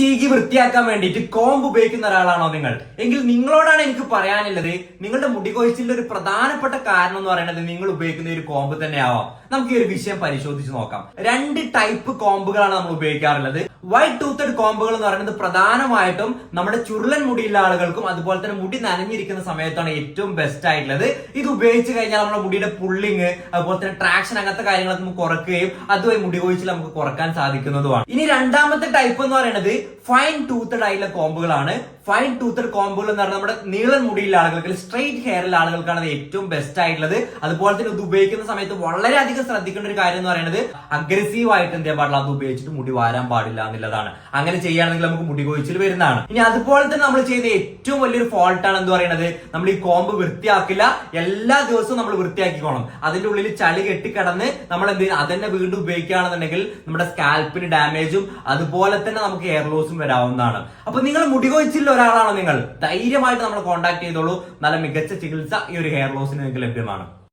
ചീകി വൃത്തിയാക്കാൻ വേണ്ടിയിട്ട് കോമ്പ് ഉപയോഗിക്കുന്ന ഒരാളാണോ നിങ്ങൾ? എങ്കിൽ നിങ്ങളോടാണ് എനിക്ക് പറയാനുള്ളത്. നിങ്ങളുടെ മുടി കൊഴിച്ചിലിന്റെ ഒരു പ്രധാനപ്പെട്ട കാരണം എന്ന് പറയുന്നത് നിങ്ങൾ ഉപയോഗിക്കുന്ന ഒരു കോമ്പ് തന്നെയാവാം. നമുക്ക് ഈ ഒരു വിഷയം പരിശോധിച്ച് നോക്കാം. രണ്ട് ടൈപ്പ് കോമ്പുകളാണ് നമ്മൾ ഉപയോഗിക്കാറുള്ളത്. വൈറ്റ് ടൂത്തഡ് കോമ്പുകൾ എന്ന് പറയുന്നത് പ്രധാനമായിട്ടും നമ്മുടെ ചുരുളൻ മുടിയുള്ള ആളുകൾക്കും അതുപോലെ തന്നെ മുടി നനഞ്ഞിരിക്കുന്ന സമയത്താണ് ഏറ്റവും ബെസ്റ്റ് ആയിട്ടുള്ളത്. ഇത് ഉപയോഗിച്ച് കഴിഞ്ഞാൽ നമ്മുടെ മുടിയുടെ പുള്ളിങ് അതുപോലെ തന്നെ ട്രാക്ഷൻ അങ്ങനത്തെ കാര്യങ്ങളൊക്കെ നമുക്ക് കുറക്കുകയും അതുവഴി മുടി കൊഴിച്ചിൽ നമുക്ക് കുറയ്ക്കാൻ സാധിക്കുന്നതുമാണ്. ഇനി രണ്ടാമത്തെ ടൈപ്പ് എന്ന് പറയുന്നത് ഫൈൻ ടൂത്തഡ് ആയിട്ടുള്ള കോമ്പുകളാണ്. ഫൈൻ ടൂത്തഡ് കോമ്പുകൾ എന്ന് പറഞ്ഞാൽ നമ്മുടെ നീളൻ മുടിയിലെ ആളുകൾക്ക് സ്ട്രെയിറ്റ് ഹെയറിലെ ആളുകൾക്കാണ് അത് ഏറ്റവും ബെസ്റ്റ് ആയിട്ടുള്ളത്. അതുപോലെ തന്നെ ഇത് ഉപയോഗിക്കുന്ന സമയത്ത് വളരെയധികം ശ്രദ്ധിക്കേണ്ട ഒരു കാര്യം എന്ന് പറയുന്നത് അഗ്രസീവ് ആയിട്ട് എന്ത് ചെയ്യാൻ പാടില്ല അത് ഉപയോഗിച്ചിട്ട് മുടി വാരാൻ പാടില്ല എന്നുള്ളതാണ്. അങ്ങനെ ചെയ്യുകയാണെങ്കിൽ നമുക്ക് മുടി കൊഴിച്ചിൽ വരുന്നതാണ്. ഇനി അതുപോലെ തന്നെ നമ്മൾ ചെയ്യുന്ന ഏറ്റവും വലിയൊരു ഫോൾട്ട് ആണ് എന്ന് പറയുന്നത്? നമ്മൾ ഈ കോമ്പ് വൃത്തിയാക്കില്ല എല്ലാ ദിവസവും നമ്മൾ വൃത്തിയാക്കിക്കോണം. അതിന്റെ ഉള്ളിൽ ചളി കെട്ടിക്കിടന്ന് നമ്മൾ എന്ത് അതന്നെ വീണ്ടും ഉപയോഗിക്കുകയാണെന്നുണ്ടെങ്കിൽ നമ്മുടെ സ്കാൽപ്പിന് ഡാമേജും അതുപോലെ തന്നെ നമുക്ക് ഹെയർ വരാവുന്നതാണ്. അപ്പൊ നിങ്ങൾ മുടി കൊഴിച്ചില്ല ഒരാളാണോ നിങ്ങൾ? ധൈര്യമായിട്ട് നമ്മൾ കോൺടാക്ട് ചെയ്തോളൂ. നല്ല മികച്ച ചികിത്സ ഈ ഒരു ഹെയർ ലോസിന് നിങ്ങൾക്ക് ലഭ്യമാണ്.